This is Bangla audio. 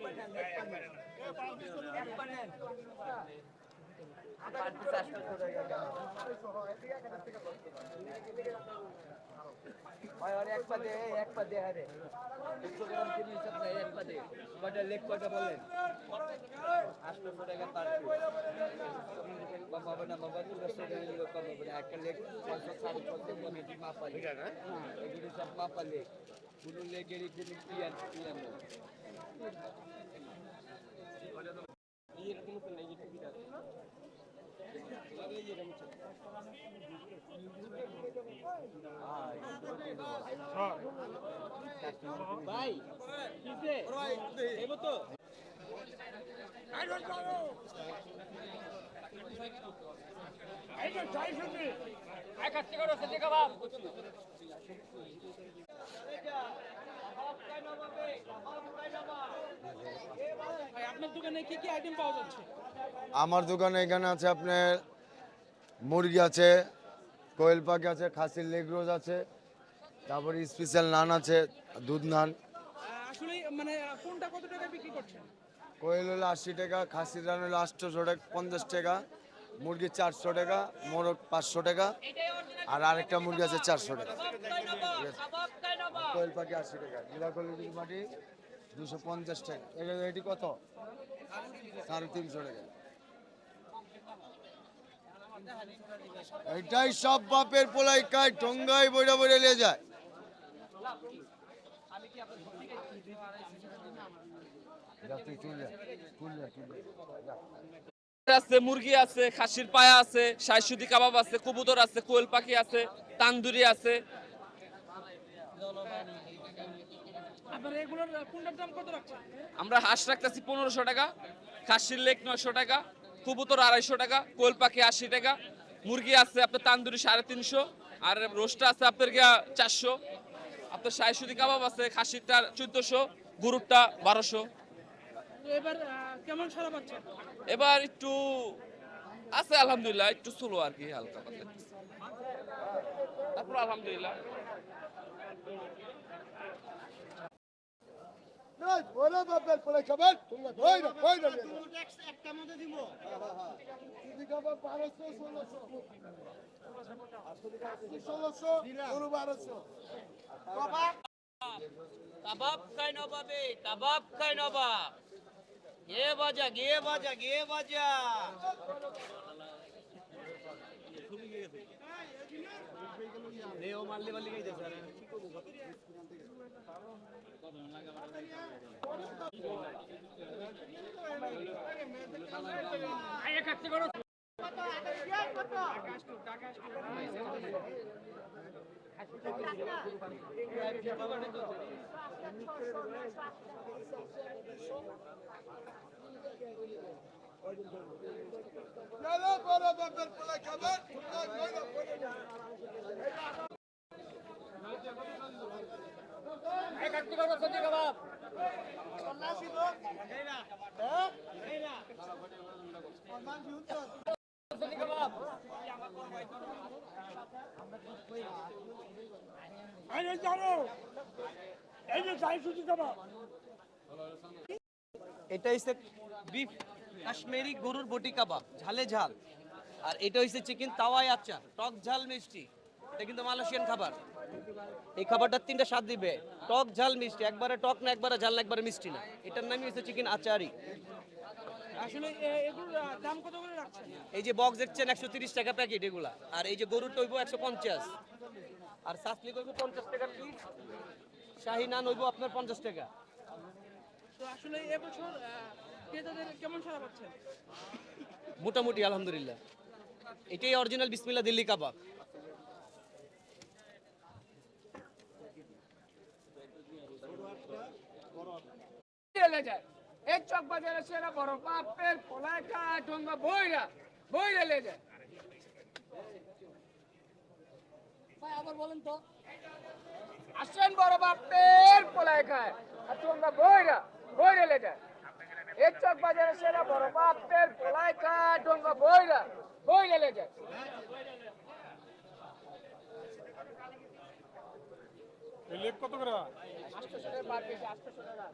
এক এক চিনি হিসাব নাই এক পাতে কয়টা লেগ কয়টা বলেন আটশোশো টাকা পার হবে না বাবা চুরাশো টাকা কম হবে একটা লেগ ছয়শো সাড়ে ছশো কমিটি মাপালি এগুলি কোনো লেগেরই কোনো পিয়ান পিয়ান ভাই কিসে এবো তো আপনার দোকানে কি কি আইটেম পাওয়া যাচ্ছে আমার দোকানে এখানে আছে আপনার মুরগি আছে কোয়েল পাখি আছে খাসির লেগ রোজ আছে তারপরে স্পেশাল নান আছে দুধ নান আসলে মানে কোনটা কত টাকা বিক্রি করছেন কোয়েল হলো আশি টাকা খাসির রান হলো আটশোশো টাকা পঞ্চাশ টাকা মুরগি চারশো টাকা মোরগ পাঁচশো টাকা আর আরেকটা মুরগি আছে চারশো টাকা কোয়েল পাখি আশি টাকা মাটি দুশো পঞ্চাশ টাকা। এটা কত? সাড়ে তিনশো টাকা। এটাই সব বাপের পোলাই কায় নিয়ে যায়। আছে, মুরগি আছে, খাসির পায়া আছে সাইসুদি কাবাব আছে, কবুতর আছে, কোয়েল পাখি আছে, তান্দুরি আছে। আপনার এগুলোর কোনটার দাম কত রাখছেন? আমরা হাঁস রাখতেছি পনেরোশো টাকা খাসির লেক নয়শো টাকা কবুতর আড়াইশো টাকা কোল পাখি আশি টাকা মুরগি আছে আপনার তান্দুরি সাড়ে তিনশো আর রোস্ট আছে আপনার গিয়া চারশো আপনার সাইসুদি কাবাব আছে খাসিরটা চোদ্দোশো গরুরটা বারোশো। এবার কেমন সারা এবার একটু আছে আলহামদুলিল্লাহ একটু স্লো আর কি হালকা পাতলা তারপর আলহামদুলিল্লাহ। ওরে বাপের পোলাই খাবেন, তোমরা বইরা, বইরা নিয়ে যাও। যদি খাবার বারোশো, ষোলোশো। ষোলোশো, গরু বারোশো। কাবাব খাই নবাবে কাবাব খাই নবাব। গে বাজা গে বাজা গে বাজা। গেলে বড় বাপের পোলাই খাবেন, তোমরা বইরা, বইরা নিয়ে যাও। আরে জানো এই যে যাই সুজি কাবাব এটা হচ্ছে বিফ কাশ্মীরি গরুর বটি কাবাব ঝালে ঝাল। আর এটা হচ্ছে চিকেন তাওয়াই আচার টক ঝাল মিষ্টি। এটা কিন্তু মালয়েশিয়ান খাবার। এই খাবারটার তিনটা স্বাদ দিবে। টক ঝাল মিষ্টি একবারে টক না একবারে ঝাল না একবারে মিষ্টি না। এটার নামই হচ্ছে চিকেন আচারি। এই যে বক্স দেখছেন একশো তিরিশ টাকা প্যাকেট এগুলা। আর এই যে গরুর টইব একশো পঞ্চাশ। আর সাসলি করব পঞ্চাশ টাকা পিস শাহি নান হইব আপনার পঞ্চাশ টাকা। তো আসলে এবছর ক্রেতাদের কেমন সারা পাচ্ছেন? মোটামুটি আলহামদুলিল্লাহ। এটাই অরিজিনাল বিসমিল্লা দিল্লি কাবাব। চলে যায়। এই চক বাজারে সেরা বড় বাপের পোলায় খায় ঠোঙ্গা বইরা বইরা লে আসেন বড় বাপের পোলায় খায় আর ঠোঙ্গা বইরা বইরা লে যায়। এই চক বাজারে সেরা বড় বাপের পোলায় খায় ঠোঙ্গা বইরা বইরা লে যায়। কত করে? আটশো টাকা পার কেজি আটশো টাকা